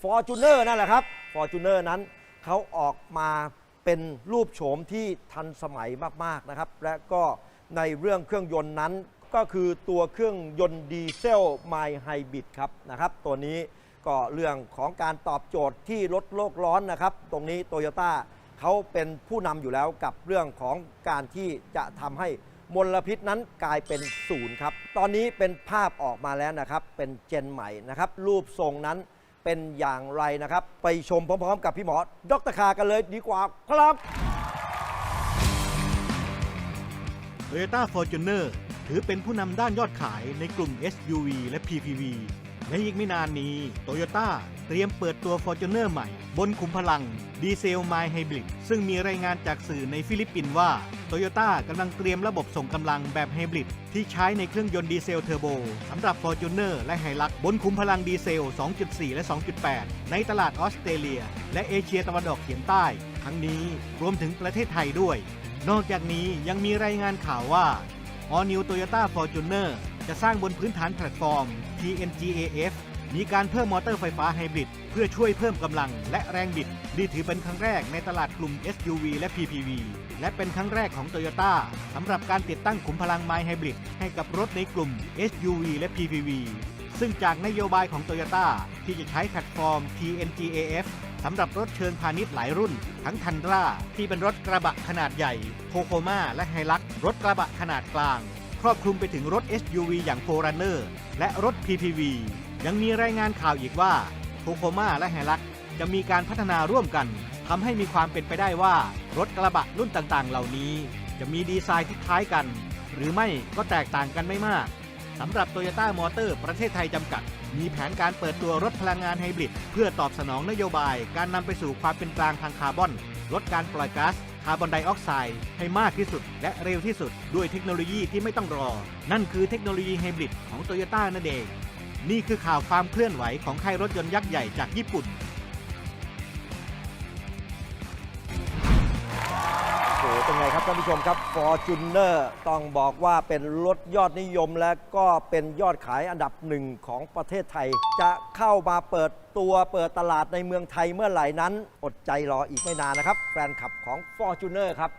f o r t u n e r นั่นแหละครับ f o r t u n e r นั้นเขาออกมาเป็นรูปโฉมที่ทันสมัยมากๆนะครับ และก็ในเรื่องเครื่องยนต์นั้นก็คือตัวเครื่องยนต์ดีเซลไมไฮบริดครับนะครับตัวนี้ก็เรื่องของการตอบโจทย์ที่ลดโลกร้อนนะครับ ตรงนี้โตโยต้าเขาเป็นผู้นำอยู่แล้วกับเรื่องของการที่จะทำให้มลพิษนั้นกลายเป็นศูนย์ครับ ตอนนี้เป็นภาพออกมาแล้วนะครับ เป็นเจนใหม่นะครับ รูปทรงนั้น เป็นอย่างไรนะครับ ไปชมพร้อมๆ กับพี่หมอ ดรคากันเลยดีกว่าครับ Toyota Fortuner ถือเป็นผู้นำด้านยอดขายในกลุ่ม SUV และ PPV และอีกไม่นานนี้ Toyota เตรียมเปิดตัว Fortuner ใหม่ บนขุมพลังดีเซลไมล์ไฮบริดซึ่งมีรายงานจากสื่อในฟิลิปปินส์ว่า Toyota กำลังเตรียมระบบส่งกำลังแบบไฮบริดที่ใช้ในเครื่องยนต์ดีเซลเทอร์โบสำหรับ Fortuner และ Hilux บนขุมพลังดีเซล 2.4 และ 2.8 ในตลาดออสเตรเลีย และเอเชียตะวันออกเฉียงใต้ ทั้งนี้รวมถึงประเทศไทยด้วย นอกจากนี้ยังมีรายงานข่าวว่า All New Toyota Fortuner จะสร้างบนพื้นฐานแพลตฟอร์ม TNGAF มีการเพิ่มมอเตอร์ไฟฟ้าไฮบริดเพื่อช่วยเพิ่มกำลังและแรงบิด นี่ถือเป็นครั้งแรกในตลาดกลุ่ม SUV และ PPV และเป็นครั้งแรกของ Toyota สำหรับการติดตั้งขุมพลังไมล์ไฮบริดให้กับรถในกลุ่ม SUV และ PPV ซึ่งจากนโยบายของ Toyota ที่จะใช้แพลตฟอร์ม TNGAF สำหรับรถเชิงพาณิชย์หลายรุ่น ทั้งทันดราที่เป็นรถกระบะขนาดใหญ่โ o โคมาและไฮลักรถกระบะขนาดกลาง ครอบคลุมไปถึงรถ SUV อย่างโ o รันเนอร์และรถ PPV ยังมีรายงานข่าวอีกว่าโ o โคมาและไฮลักจะมีการพัฒนาร่วมกันทำให้มีความเป็นไปได้ว่ารถกระบะรุ่นต่างๆ เหล่านี้ จะมีดีไซน์ที่คล้ายกัน หรือไม่ก็แตกต่างกันไม่มากสำหรับ Toyota Motor ประเทศไทยจำกัด มีแผนการเปิดตัวรถพลังงานไฮบริด เพื่อตอบสนองนโยบาย การนำไปสู่ความเป็นกลางทางคาร์บอน ลดการปล่อยก๊าซ คาร์บอนไดออกไซด์ให้มากที่สุด และเร็วที่สุด ด้วยเทคโนโลยีที่ไม่ต้องรอ นั่นคือเทคโนโลยีไฮบริดของโตโยต้านั่นเอง นี่คือข่าวความเคลื่อนไหวของค่ายรถยนต์ยักษ์ใหญ่จากญี่ปุ่น ท่านผู้ชมครับ Fortuner ต้องบอกว่าเป็นรถยอดนิยมและก็เป็นยอดขายอันดับหนึ่งของประเทศไทย จะเข้ามาเปิดตัวเปิดตลาดในเมืองไทยเมื่อไหร่นั้น อดใจรออีกไม่นานนะครับ แฟนคลับของ Fortuner ครับ